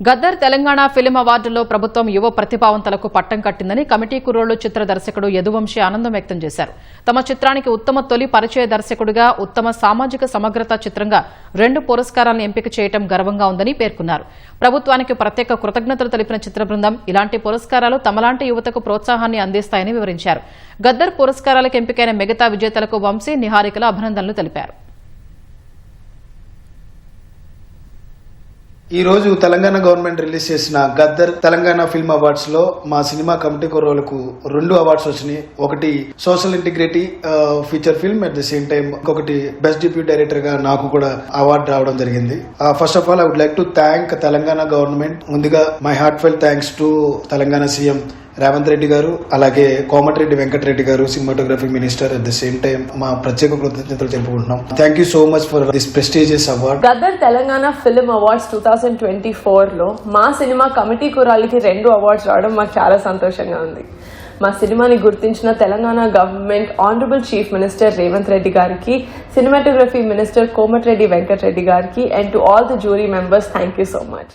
Gaddar Telangana film అవార్డులో ప్రభుత్వం యువ ప్రతిభావంతులకు పట్టం కట్టిందని కమిటీ కుర్రోళ్ళు చిత్ర దర్శకుడు యదువంశీ ఆనందం వ్యక్తం చేశారు. తమ చిత్రానికి ఉత్తమ తొలి పరిచయ దర్శకుడిగా ఉత్తమ సామాజిక సమగ్రత చిత్రంగా రెండు పురస్కారాలను ఎంపిక చేయడం గర్వంగా ఉందని పేర్కొన్నారు. ప్రభుత్వానికి ప్రత్యేక కృతజ్ఞతలు తెలిపిన చిత్ర బృందం ఇలాంటి పురస్కారాలు తమలాంటి యువతకు ప్రోత్సాహాన్ని అందిస్తాయని వివరించారు. గద్దర్ పురస్కారాలకు ఎంపికైన మిగతా విజేతలకు వంశీ నిహారికల అభినందనలు తెలిపారు. ఈ రోజు తెలంగాణ గవర్నమెంట్ రిలీజ్ చేసిన గద్దర్ తెలంగాణ ఫిల్మ్ అవార్డ్స్లో మా సినిమా కమిటీ కుర్రోలకు రెండు అవార్డ్స్ వచ్చినాయి. ఒకటి social integrity feature film at the same time ఇంకొకటి బెస్ట్ డిప్యూటీ డైరెక్టర్గా నాకు కూడా అవార్డు రావడం జరిగింది. First of all I would like to thank Telangana government. ముందుగా my heartfelt thanks to Telangana CM Revanth Reddy garu అలాగే Komatireddy Venkat Reddy garu cinematography minister at the same time మా ప్రత్యేక కృతజ్ఞతలు తెలుపుకుంటున్నాం. Thank you so much for this prestigious award brother Telangana film awards two thousand twenty ఫోర్లో మా cinema committee కురాలకి రెండు awards రావడం మాకు చాలా సంతోషంగా ఉంది. మా సినిమాని గుర్తించిన Telangana government honourable chief minister Revanth Reddy గారికి సినిమాటోగ్రఫీ మినిస్టర్ కోమటిరెడ్డి వెంకటరెడ్డి గారికి and to all the jury members thank you so much